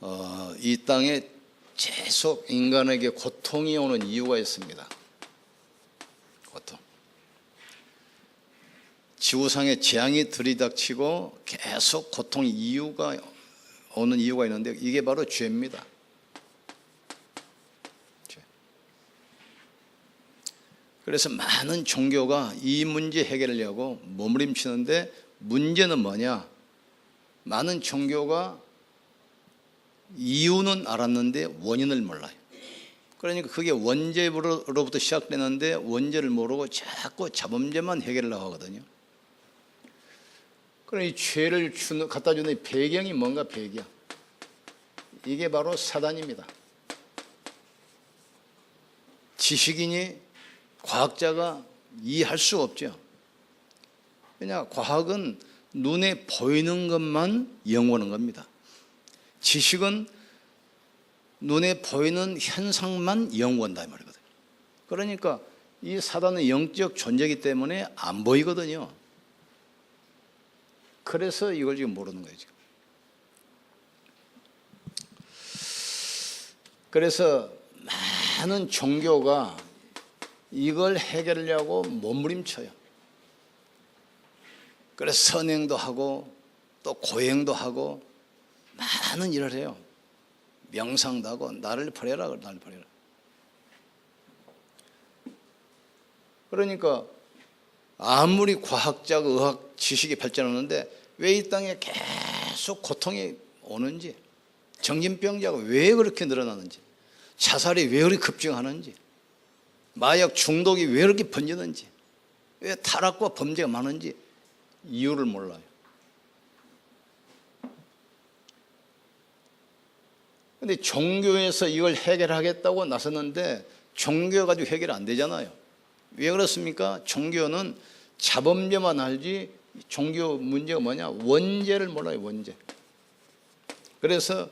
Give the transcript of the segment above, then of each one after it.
어, 이 땅에 계속 인간에게 고통이 오는 이유가 있습니다. 고통. 지구상에 재앙이 들이닥치고 계속 고통 이유가 오는 이유가 있는데 이게 바로 죄입니다. 그래서 많은 종교가 이 문제 해결하려고 몸부림치는데 문제는 뭐냐? 많은 종교가 이유는 알았는데 원인을 몰라요. 그러니까 그게 원죄로부터 시작되는데 원죄를 모르고 자꾸 자범죄만 해결하려고 하거든요. 이 죄를 주는, 갖다 주는 이 배경이 뭔가 배경. 이게 바로 사단입니다. 지식인이 과학자가 이해할 수 없죠. 왜냐, 과학은 눈에 보이는 것만 연구하는 겁니다. 지식은 눈에 보이는 현상만 연구한다 이 말이거든요. 그러니까 이 사단은 영적 존재이기 때문에 안 보이거든요. 그래서 이걸 지금 모르는 거예요, 지금. 그래서 많은 종교가 이걸 해결하려고 몸부림쳐요. 그래서 선행도 하고 또 고행도 하고 많은 일을 해요. 명상도 하고 나를 버려라, 나를 버려라. 그러니까 아무리 과학자가 의학 지식이 발전하는데 왜 이 땅에 계속 고통이 오는지 정신병자가 왜 그렇게 늘어나는지 자살이 왜 그렇게 급증하는지 마약 중독이 왜 그렇게 번지는지 왜 타락과 범죄가 많은지 이유를 몰라요. 근데 종교에서 이걸 해결하겠다고 나섰는데 종교 가지고 해결 안 되잖아요. 왜 그렇습니까? 종교는 자범죄만 알지 종교 문제가 뭐냐? 원죄를 몰라요, 원죄. 그래서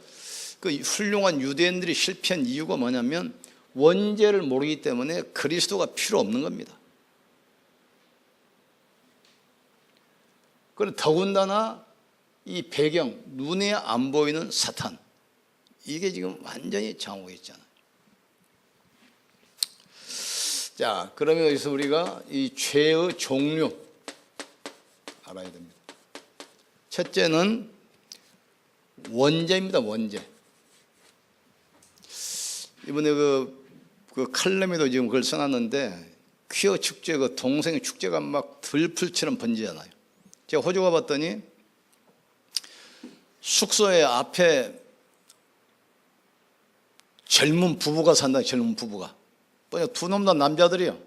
그 훌륭한 유대인들이 실패한 이유가 뭐냐면 원죄를 모르기 때문에 그리스도가 필요 없는 겁니다. 그리고 더군다나 이 배경, 눈에 안 보이는 사탄. 이게 지금 완전히 장악해 있잖아요. 자, 그러면 여기서 우리가 이 죄의 종류 알아야 됩니다. 첫째는 원죄입니다, 원죄. 이번에 그, 그 칼럼에도 지금 그걸 써놨는데 퀴어 축제, 그 동생 축제가 막 들풀처럼 번지잖아요. 제가 호주 가봤더니 숙소에 앞에 젊은 부부가 산다, 젊은 부부가. 뭐냐, 두 놈 다 남자들이요.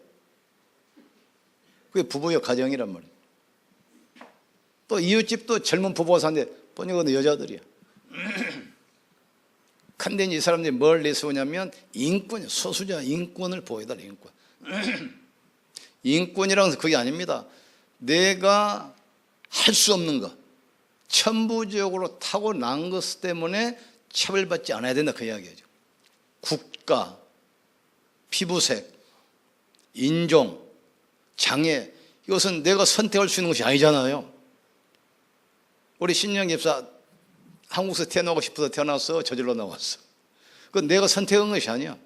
그게 부부의 가정이란 말이에요. 또 이웃집도 젊은 부부가 사는데, 보니까 그 여자들이야. 근데 이 사람들이 뭘 내세우냐면, 인권, 소수자 인권을 보여달라, 인권. 것은 그게 아닙니다. 내가 할 수 없는 것, 천부적으로 타고난 것 때문에 차별받지 않아야 된다, 그 이야기죠. 국가, 피부색, 인종, 장애 이것은 내가 선택할 수 있는 것이 아니잖아요. 우리 신영 집사 한국에서 태어나고 싶어서 태어났어 저질러 나왔어. 그건 내가 선택한 것이 아니야.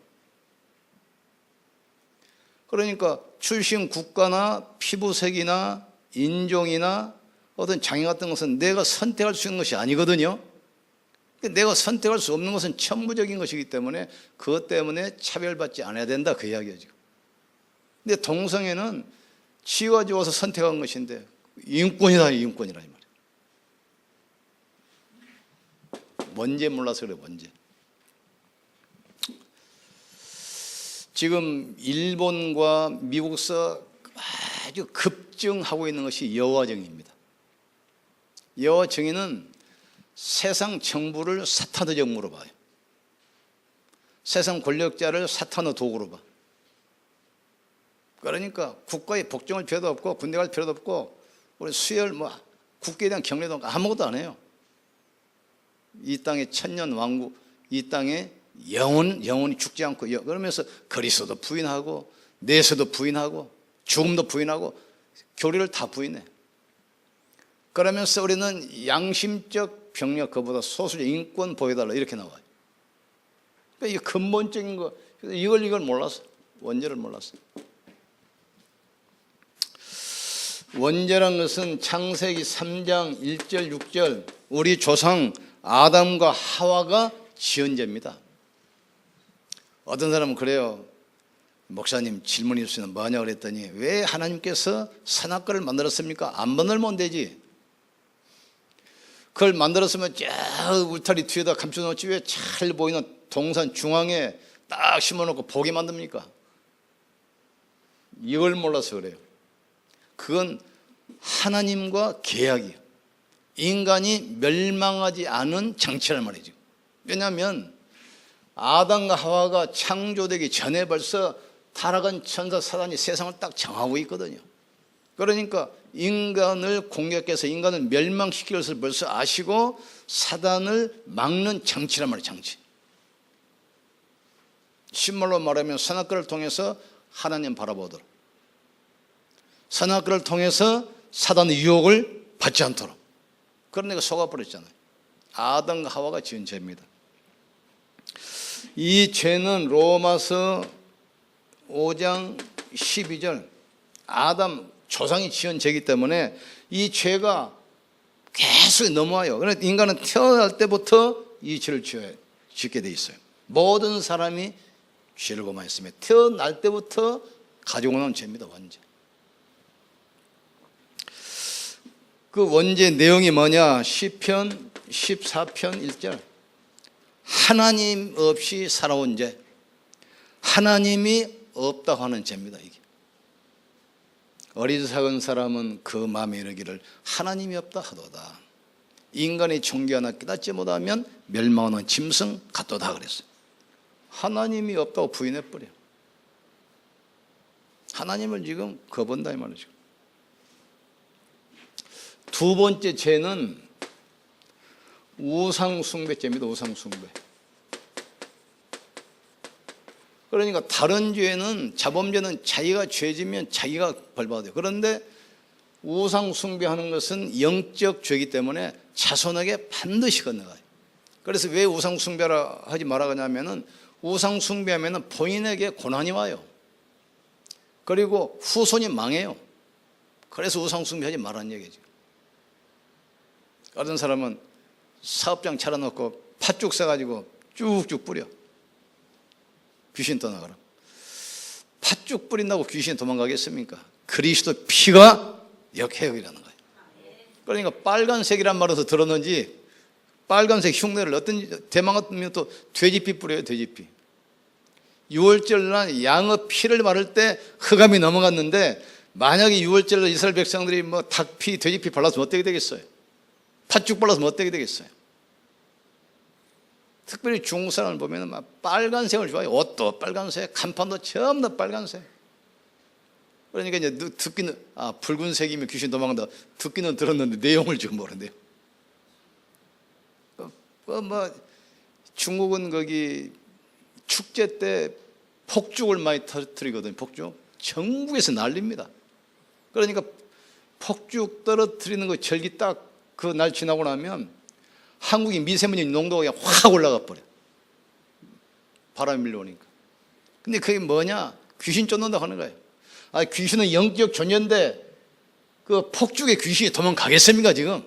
그러니까 출신 국가나 피부색이나 인종이나 어떤 장애 같은 것은 내가 선택할 수 있는 것이 아니거든요. 내가 선택할 수 없는 것은 천부적인 것이기 때문에 그것 때문에 차별받지 않아야 된다 그 지금. 근데 동성애는 지가 지어서 선택한 것인데 인권이다 인권이라 이말이에요. 뭔지 몰라서 그래 뭔지. 지금 일본과 미국서 아주 급증하고 있는 것이 여호와 정의입니다. 여호와 정의는 세상 정부를 사탄의 정부로 봐요. 세상 권력자를 사탄의 도구로 봐. 그러니까 국가에 복종할 필요도 없고 군대 갈 필요도 없고 우리 수혈 뭐 국기에 대한 경례도 아무것도 안 해요. 이 땅의 천년 왕국, 이 땅에 영원 영원히 죽지 않고 그러면서 그리스도도 부인하고 내세도 부인하고 죽음도 부인하고 교리를 다 부인해. 그러면서 우리는 양심적 병력 그보다 소수적 인권 보여달라 이렇게 나와요. 그러니까 이게 근본적인 거 이걸 이걸 몰랐어 원죄를 몰랐어. 원죄란 것은 창세기 3장 1절 6절 우리 조상 아담과 하와가 지은 죄입니다. 어떤 사람은 그래요. 목사님 질문이 있으면 뭐냐 그랬더니 왜 하나님께서 선악과를 만들었습니까? 안 만들면 되지. 그걸 만들었으면 저 울타리 뒤에다 감춰놓지 왜 잘 보이는 동산 중앙에 딱 심어놓고 보게 만듭니까? 이걸 몰라서 그래요. 그건 하나님과 계약이에요. 인간이 멸망하지 않은 장치란 말이죠. 왜냐하면 아담과 하와가 창조되기 전에 벌써 타락한 천사 사단이 세상을 딱 정하고 있거든요. 그러니까 인간을 공격해서 인간을 멸망시킬 것을 벌써 아시고 사단을 막는 장치란 말이에요, 장치. 신말로 말하면 선악과를 통해서 하나님 바라보도록 선악과를 통해서 사단의 유혹을 받지 않도록 그러니까 속아버렸잖아요. 아담과 하와가 지은 죄입니다. 이 죄는 로마서 5장 12절 아담 조상이 지은 죄이기 때문에 이 죄가 계속 넘어와요. 그러니까 인간은 태어날 때부터 이 죄를 짓게 돼 있어요. 모든 사람이 죄를 범하였으며 태어날 때부터 가지고 온 죄입니다. 원죄. 그 원죄 내용이 뭐냐? 시편 14편 1절. 하나님 없이 살아온 죄. 하나님이 없다고 하는 죄입니다. 이게. 어리석은 사람은 그 마음에 이르기를 하나님이 없다 하도다. 인간의 종교 하나 깨닫지 못하면 멸망하는 짐승 같도다 그랬어요. 하나님이 없다고 부인해 버려. 하나님을 지금 거본다 이 말이죠. 두 번째 죄는 우상숭배죄입니다. 우상숭배. 그러니까 다른 죄는 자범죄는 자기가 죄지면 자기가 벌받아요. 그런데 우상 숭배하는 것은 영적 죄이기 때문에 자손에게 반드시 건너가요. 그래서 왜 우상 숭배라 하지 말아가냐면은 우상 숭배하면은 본인에게 고난이 와요. 그리고 후손이 망해요. 그래서 우상 숭배하지 말라는 얘기죠. 어떤 사람은 사업장 차려놓고 팥죽 사가지고 쭉쭉 뿌려. 귀신 떠나가라. 팥죽 뿌린다고 귀신이 도망가겠습니까? 그리스도 피가 역해역이라는 거예요. 그러니까 빨간색이란 말에서 들었는지 빨간색 흉내를 어떤 대망 같으면 또 돼지피 뿌려요, 돼지피. 6월절 날 양의 피를 바를 때 흑암이 넘어갔는데 만약에 6월절 날 이스라엘 백성들이 뭐 닭피, 돼지피 발라서 어떻게 되겠어요? 팥죽 발라서 어떻게 되겠어요? 특별히 중국 사람을 보면 막 빨간색을 좋아해요. 옷도 빨간색, 간판도 전부 다 빨간색. 그러니까 이제 듣기는 아 붉은색이면 귀신 도망간다. 듣기는 들었는데 내용을 지금 모르는데요. 어, 뭐 중국은 거기 축제 때 폭죽을 많이 터뜨리거든요. 폭죽 전국에서 난립니다. 그러니까 폭죽 떨어뜨리는 거 절기 딱 그 날 지나고 나면 한국이 미세먼지 농도가 확 올라가 버려. 바람이 밀려오니까. 근데 그게 뭐냐? 귀신 쫓는다 하는 거예요. 아, 귀신은 영적 존재인데 그 폭죽에 귀신이 도망가겠습니까, 지금?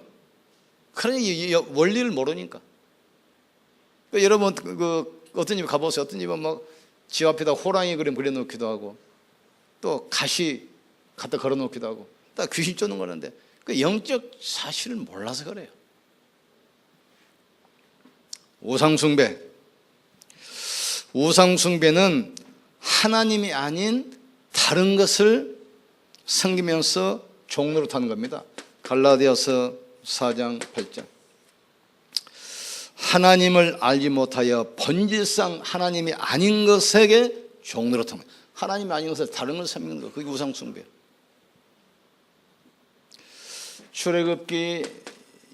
그러니 원리를 모르니까. 그 여러분, 그, 어떤 집 가보세요. 어떤 집은 막 집 앞에다 호랑이 그림 그려놓기도 하고 또 가시 갖다 걸어놓기도 하고 딱 귀신 쫓는 거는데 그 영적 사실을 몰라서 그래요. 우상숭배. 우상숭배는 하나님이 아닌 다른 것을 섬기면서 종로로 타는 겁니다. 갈라디아서 4장 8절. 하나님을 알지 못하여 본질상 하나님이 아닌 것에게 종로로 타는 거예요. 하나님이 아닌 것을 다른 것을 섬기는 거. 그게 우상숭배예요. 출애굽기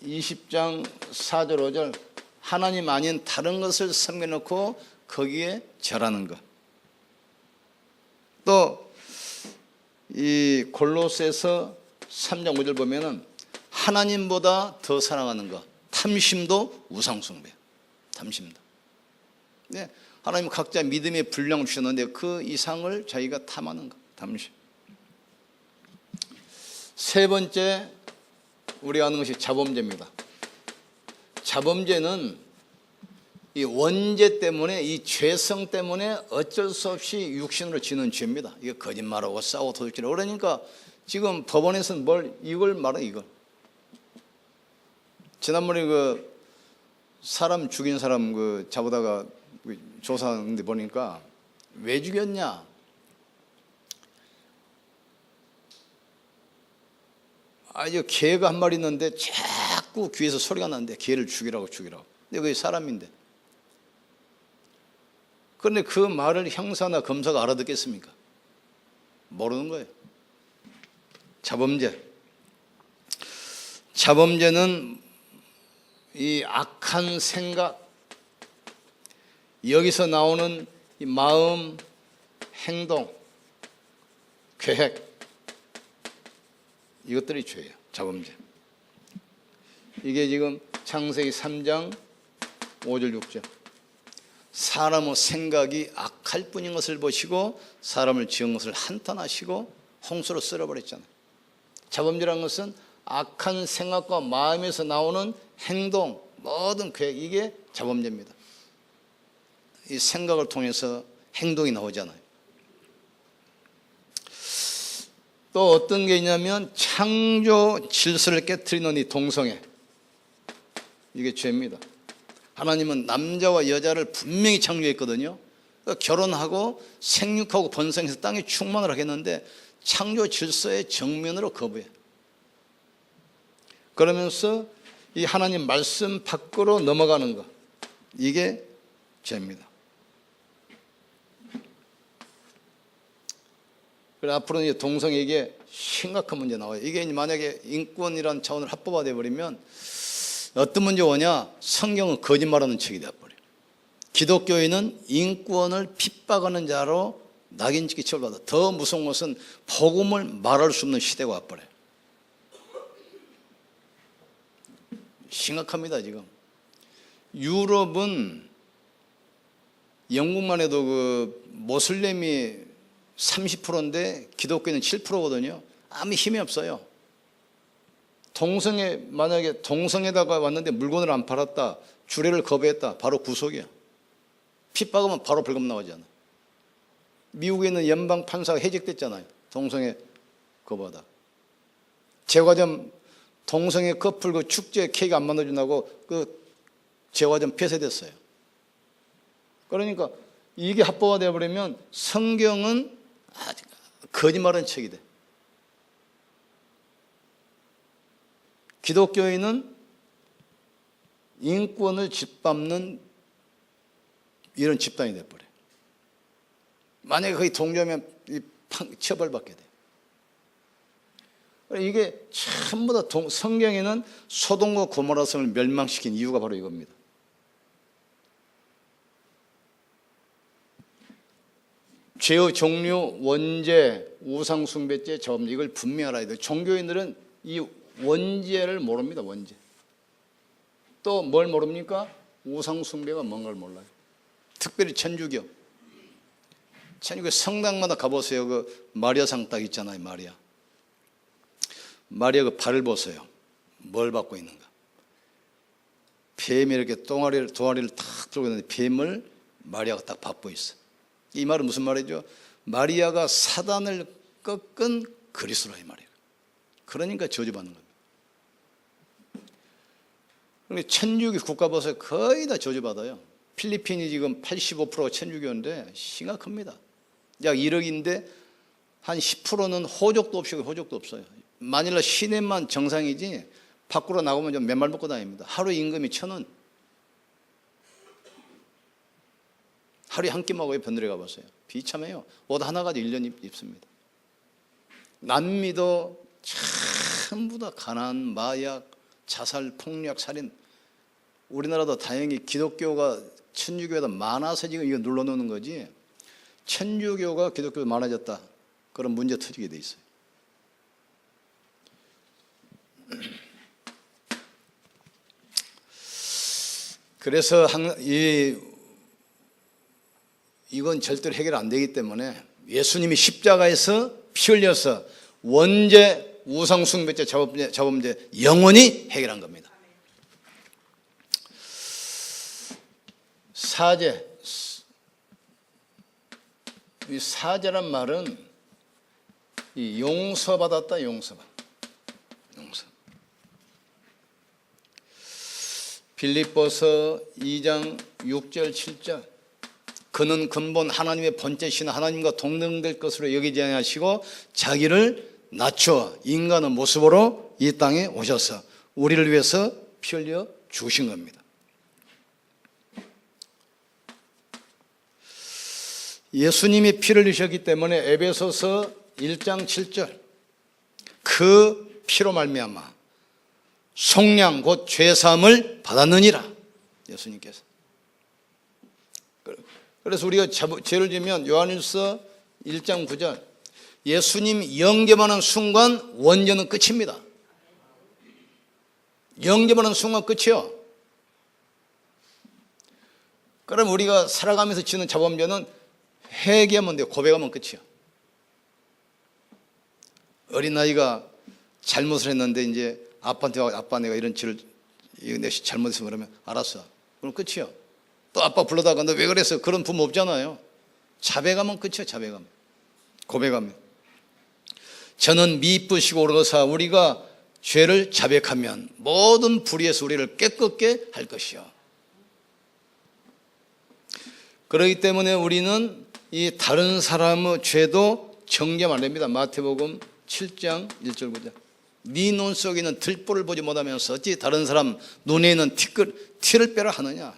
20장 4절 5절 하나님 아닌 다른 것을 섬겨놓고 거기에 절하는 것. 또 이 골로새서 3장 5절 보면은 하나님보다 더 사랑하는 것. 탐심도 우상숭배. 탐심도. 네, 하나님 각자 믿음의 분량을 주셨는데 그 이상을 자기가 탐하는 것. 탐심. 세 번째 우리가 하는 것이 자범죄입니다. 자범죄는 이 원죄 때문에 이 죄성 때문에 어쩔 수 없이 육신으로 지는 죄입니다. 이게 거짓말하고 싸우고 도둑질하고 그러니까 지금 법원에서는 뭘 이걸 말해 이걸. 지난번에 그 사람 죽인 사람 그 잡아다가 조사하는데 보니까 왜 죽였냐? 아, 이제 개가 한 마리 있는데 자꾸 귀에서 소리가 나는데 개를 죽이라고 죽이라고. 근데 그게 사람인데. 그런데 그 말을 형사나 검사가 알아듣겠습니까? 모르는 거예요. 자범죄. 자범죄는 이 악한 생각, 여기서 나오는 이 마음, 행동, 계획, 이것들이 죄예요. 자범죄. 이게 지금 창세기 3장 5절 6절. 사람의 생각이 악할 뿐인 것을 보시고 사람을 지은 것을 한탄하시고 홍수로 쓸어버렸잖아요. 자범죄라는 것은 악한 생각과 마음에서 나오는 행동, 모든 계획 이게 자범죄입니다. 이 생각을 통해서 행동이 나오잖아요. 또 어떤 게 있냐면 창조 질서를 깨뜨리는 이 동성애 이게 죄입니다. 하나님은 남자와 여자를 분명히 창조했거든요. 그러니까 결혼하고 생육하고 번성해서 땅에 충만을 하겠는데 창조 질서의 정면으로 거부해. 그러면서 이 하나님 말씀 밖으로 넘어가는 것 이게 죄입니다. 그래 앞으로는 이제 동성에게 심각한 문제 나와요. 이게 만약에 인권이란 차원을 합법화돼 버리면 어떤 문제 오냐? 성경은 거짓말하는 책이 되어 버려. 기독교인은 인권을 핍박하는 자로 낙인찍기 처벌받아. 더 무서운 것은 복음을 말할 수 없는 시대가 와버려. 심각합니다 지금. 유럽은 영국만 해도 그 모슬렘이 30%인데 기독교는 7%거든요. 아무 힘이 없어요. 동성애 만약에 동성애다가 왔는데 물건을 안 팔았다, 주례를 거부했다, 바로 구속이야. 핍박하면 바로 벌금 나오잖아. 미국에 있는 연방 판사가 해직됐잖아요. 동성애 거부하다. 제과점 동성애 커플 그 축제 케이크 안 만들어준다고 그 제과점 폐쇄됐어요. 그러니까 이게 합법화되어 버리면 성경은 거짓말한 책이 돼. 기독교인은 인권을 짓밟는 이런 집단이 돼버려. 만약에 거기 동조하면 처벌받게 돼. 이게 전부 다 동, 성경에는 소동과 고모라 성을 멸망시킨 이유가 바로 이겁니다. 죄의 종류, 원죄, 우상숭배죄, 점 이걸 분명히 알아야 돼요. 종교인들은 이 원죄를 모릅니다. 원죄. 또 뭘 모릅니까? 우상숭배가 뭔가를 몰라요. 특별히 천주교. 천주교 성당마다 가보세요. 그 마리아상 딱 있잖아요. 마리아. 마리아 그 발을 보세요. 뭘 받고 있는가? 뱀이 이렇게 똥아리를 동아리를 탁 들고 있는데 뱀을 마리아가 딱 받고 있어. 이 말은 무슨 말이죠? 마리아가 사단을 꺾은 그리스도라 이 말이에요. 그러니까 저주받는 겁니다. 그러니까 천주교 국가 보세요. 거의 다 저주받아요. 필리핀이 지금 85%가 천주교인데 심각합니다. 약 1억인데 한 10%는 호적도 없이 호적도 없어요. 마닐라 시내만 정상이지 밖으로 나가면 좀 맨발 먹고 다닙니다. 하루 임금이 천 원. 하루에 한 끼 먹어요. 변두리 가봤어요. 비참해요. 옷 하나 가지고 1년 입습니다. 남미도 전부 다 가난, 마약, 자살, 폭력, 살인. 우리나라도 다행히 기독교가 천주교에다 많아서 지금 이거 눌러놓는 거지. 천주교가 기독교에 많아졌다. 그런 문제 터지게 돼 있어요. 그래서 이 이건 절대로 해결 안 되기 때문에 예수님이 십자가에서 피 흘려서 원죄 우상 숭배죄 자범죄 자범죄 영원히 해결한 겁니다. 사죄. 이 사죄란 말은 이 용서받았다 용서받 용서. 빌립보서 2장 6절 7절 그는 근본 하나님의 번째 신 하나님과 동등될 것으로 여기지 아니하시고 자기를 낮춰 인간의 모습으로 이 땅에 오셔서 우리를 위해서 피 흘려 주신 겁니다. 예수님이 피를 흘리셨기 때문에 에베소서 1장 7절. 그 피로 말미암아 속량 곧 죄사함을 받았느니라. 예수님께서 그래서 우리가 자- 죄를 지면 요한일서 1장 9절 예수님 영접하는 순간 원죄는 끝입니다. 영접하는 순간 끝이요. 그럼 우리가 살아가면서 지는 자범죄는 회개하면 돼요. 고백하면 끝이요. 어린아이가 잘못을 했는데 이제 아빠한테 와 아빠 내가 이런 죄를 이거 내 잘못했으면 그러면 알았어. 그럼 끝이요. 또 아빠 불러다가 너 왜 그랬어? 그런 부모 없잖아요. 자백하면 끝이요. 자백하면. 고백하면. 저는 미쁘시고 오르사 우리가 죄를 자백하면 모든 불의에서 우리를 깨끗게 할 것이요. 그렇기 때문에 우리는 이 다른 사람의 죄도 정죄하면 안 됩니다. 마태복음 7장 1절 9절. 네 눈 속에 있는 들보를 보지 못하면서 어찌 다른 사람 눈에 있는 티끌, 티를 빼라 하느냐.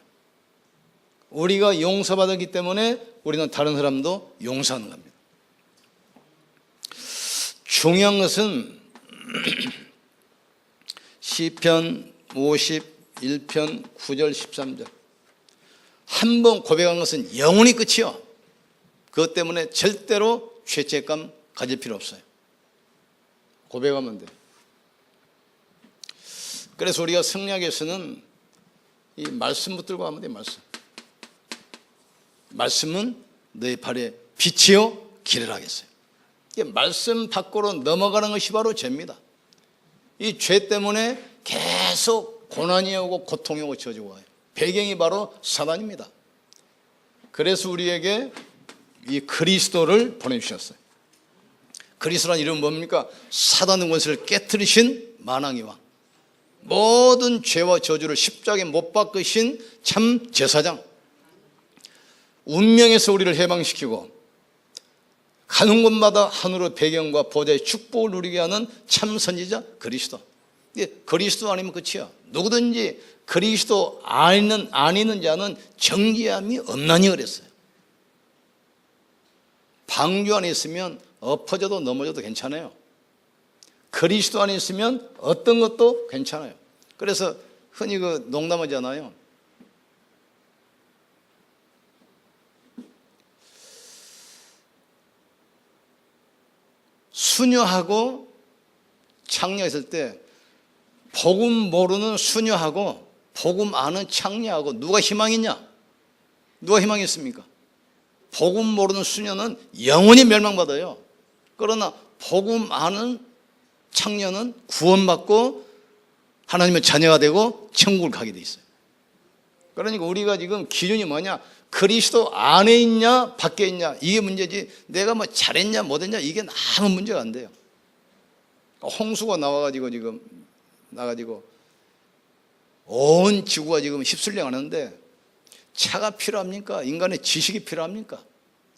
우리가 용서받았기 때문에 우리는 다른 사람도 용서하는 겁니다. 중요한 것은 시편 51편 9절 13절 한 번 고백한 것은 영원히 끝이요. 그것 때문에 절대로 죄책감 가질 필요 없어요. 고백하면 돼. 그래서 우리가 성략에서는 이 말씀 붙들고 하면 돼, 말씀. 말씀은 너희 발에 빛이요 길을 하겠어요. 말씀 밖으로 넘어가는 것이 바로 죄입니다. 이 죄 때문에 계속 고난이 오고 고통이 오고 저주고 와요. 배경이 바로 사단입니다. 그래서 우리에게 이 그리스도를 보내주셨어요. 그리스도란 이름은 뭡니까? 사단의 원수를 깨뜨리신 만왕의 왕. 모든 죄와 저주를 십자가에 못 박으신 참 제사장. 운명에서 우리를 해방시키고 가는 곳마다 하늘의 배경과 보좌의 축복을 누리게 하는 참 선지자 그리스도. 그리스도 아니면 끝이야. 누구든지 그리스도 아니는 아니는 자는 정죄함이 없나니 그랬어요. 방주 안에 있으면 엎어져도 넘어져도 괜찮아요. 그리스도 안에 있으면 어떤 것도 괜찮아요. 그래서 흔히 그 농담하잖아요. 수녀하고 창녀했을 때 복음 모르는 수녀하고 복음 아는 창녀하고 누가 희망 있냐? 누가 희망이 있습니까? 복음 모르는 수녀는 영원히 멸망받아요. 그러나 복음 아는 창녀는 구원받고 하나님의 자녀가 되고 천국을 가게 돼 있어요. 그러니까 우리가 지금 기준이 뭐냐? 그리스도 안에 있냐, 밖에 있냐 이게 문제지. 내가 뭐 잘했냐, 못했냐 이게 아무 문제가 안 돼요. 홍수가 나와가지고 지금 나가지고 온 지구가 지금 휩쓸려 가는데 차가 필요합니까? 인간의 지식이 필요합니까?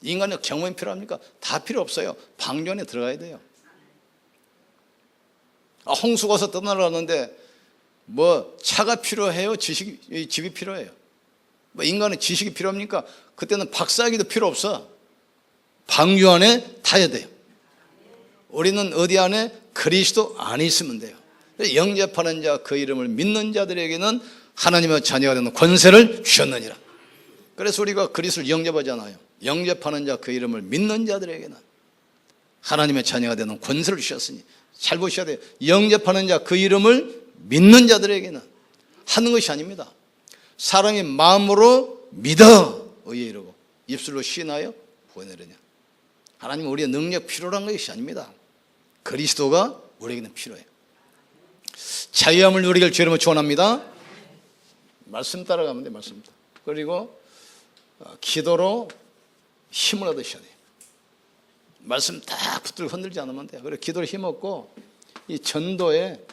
인간의 경험이 필요합니까? 다 필요 없어요. 방주 안에 들어가야 돼요. 아, 홍수가 와서 떠나려는데 뭐 차가 필요해요? 지식이 집이 필요해요. 뭐 인간의 지식이 필요합니까? 그때는 박사학위도 필요 없어. 방주 안에 타야 돼요. 우리는 어디 안에 그리스도 안에 있으면 돼요. 영접하는 자 그 이름을 믿는 자들에게는 하나님의 자녀가 되는 권세를 주셨느니라. 그래서 우리가 그리스도를 영접하잖아요. 영접하는 자 그 이름을 믿는 자들에게는 하나님의 자녀가 되는 권세를 주셨으니 잘 보셔야 돼요. 영접하는 자 그 이름을 믿는 자들에게는 하는 것이 아닙니다. 사람이 마음으로 믿어. 의에 이르고 입술로 시나요 구원하느냐. 하나님 우리의 능력 필요한 것이 아닙니다. 그리스도가 우리에게는 필요해요. 자유함을 누리길 주님을 축원합니다. 말씀 따라가면 돼 말씀. 그리고 어, 기도로 힘을 얻으셔야 돼요. 말씀 딱 붙들고 흔들지 않으면 돼요. 그리고 기도로 힘없고 이 전도에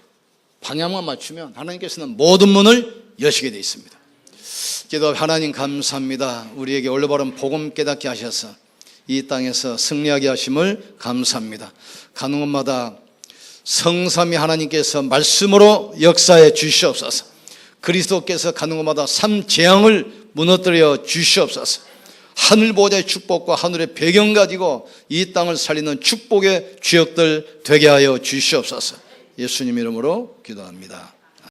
방향만 맞추면 하나님께서는 모든 문을 여시게 되어 있습니다 기도 하나님 감사합니다. 우리에게 올바른 복음 깨닫게 하셔서 이 땅에서 승리하게 하심을 감사합니다. 가는 곳마다 성삼위 하나님께서 말씀으로 역사해 주시옵소서. 그리스도께서 가는 곳마다 삼 재앙을 무너뜨려 주시옵소서. 하늘 보좌의 축복과 하늘의 배경 가지고 이 땅을 살리는 축복의 주역들 되게 하여 주시옵소서. 예수님 이름으로 기도합니다.